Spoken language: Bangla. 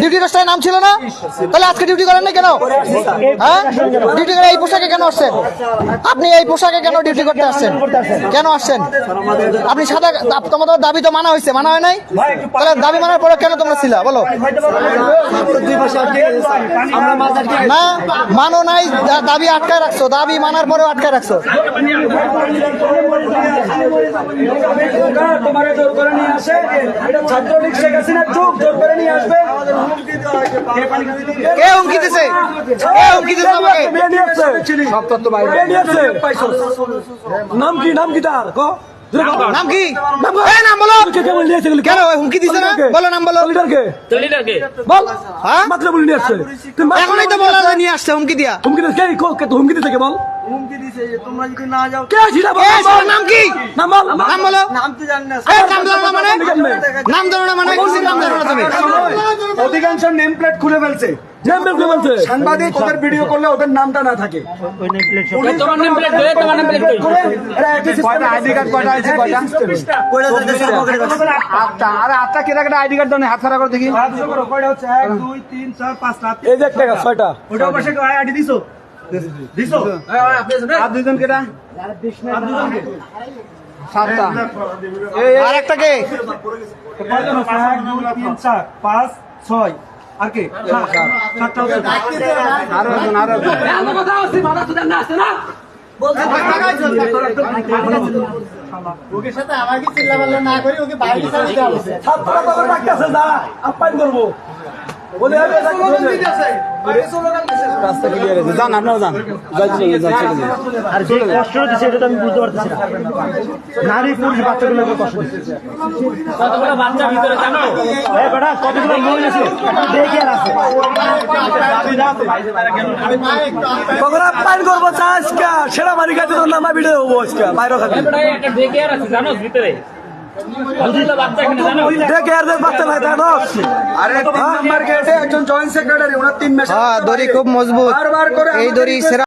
ডিউটি রোস্টারের নাম ছিল না? তাহলে আজকে ডিউটি করেন না কেন? হ্যাঁ? ডিউটি করে এই পোশাকে কেন আসছেন? আপনি এই পোশাকে কেন ডিউটি করতে আসছেন? কেন আসছেন? আপনি সাদা তোমাদের দাবি তো মানা হয়েছে, মানা হয় নাই? তাহলে দাবি মানার পরে কেন তোমরা ছিলা? বলো। না, মানো নাই দাবি আটকায় রাখছো, দাবি মানার পরেও আটকায় রাখছো। তোমার জোর করে নিয়ে আসে ছাত্রলীগ শেখ হাসিনার যুগ জোর করে নিয়ে আসবে। কে হুমকি দিছে? কে হুমকি দিছে আমাকে? নাম কি নাম কি তার? কো? নাম কি এই নাম বলো। কে কে বলে নিয়ে কেন হুমকি দিছে না? বলো নাম বলো। লিডারকে বল। হ্যাঁ? মাত্র বলে নিয়ে আসছে। তুই মাত্র এখনই তো বলা নিয়ে আসছে। হুমকি দিয়া। হুমকি দিছে কে? কো কে তো হুমকি দিছে কে বল? হুমকি দিছে যে তোমরা যদি না যাও কে ছিল বল? এ, সেটার নাম কি? নাম বল। নাম বলো। নাম তো জানি না নাম জানো মানে। নাম জানো না মানে কিসের নাম জানো না তুমি। অধিকাংশ নেম প্লেট খুলে ফেলছে। নেম প্লেট খুলে ফেলছে। সাংবাদিক ওদের ভিডিও করলে ওদের নামটা না থাকে। তোমার নেম প্লেট দে তোমার নেম প্লেট এরা একই সিস্টেম? আইডি কার্ড আটটা। আইডি হাত খারাপ করে দেখি। কয়টা হচ্ছে? এক দুই তিন চার পাঁচটা এই যে ছয়টা। ওটা পাশে আইডি দিছো? দিছো আর দুইজন কেটা সাতটা আর একটা কে? কয়জন হচ্ছে? এক দুই তিন চার পাঁচ ছয় আর কে সাত। সাতটা হচ্ছে আরও একজন আরও একজন ছাত্ররা তখন ডাকতেছে যা আপ্যায়ন করব হবে যান যান আর যে দিচ্ছে এটা তো আমি বুঝতে পারতেছি না নারী পুরুষ বাচ্চাগুলোকে কষ্ট দিচ্ছে কতগুলো বাচ্চা ভিতরে জানো এই বেটা কতগুলো মহিলা আছে দেখে আছে তখন আপ্যায়ন করব চা আজকে সেরা বাড়ি খাইতে তোর নামা ভিডিও হব আজকে বাইরে খাতে একটা ডেকে আছে জানো ভিতরে হ্যাঁ? দড়ি খুব মজবুত। এই দড়ি সেরা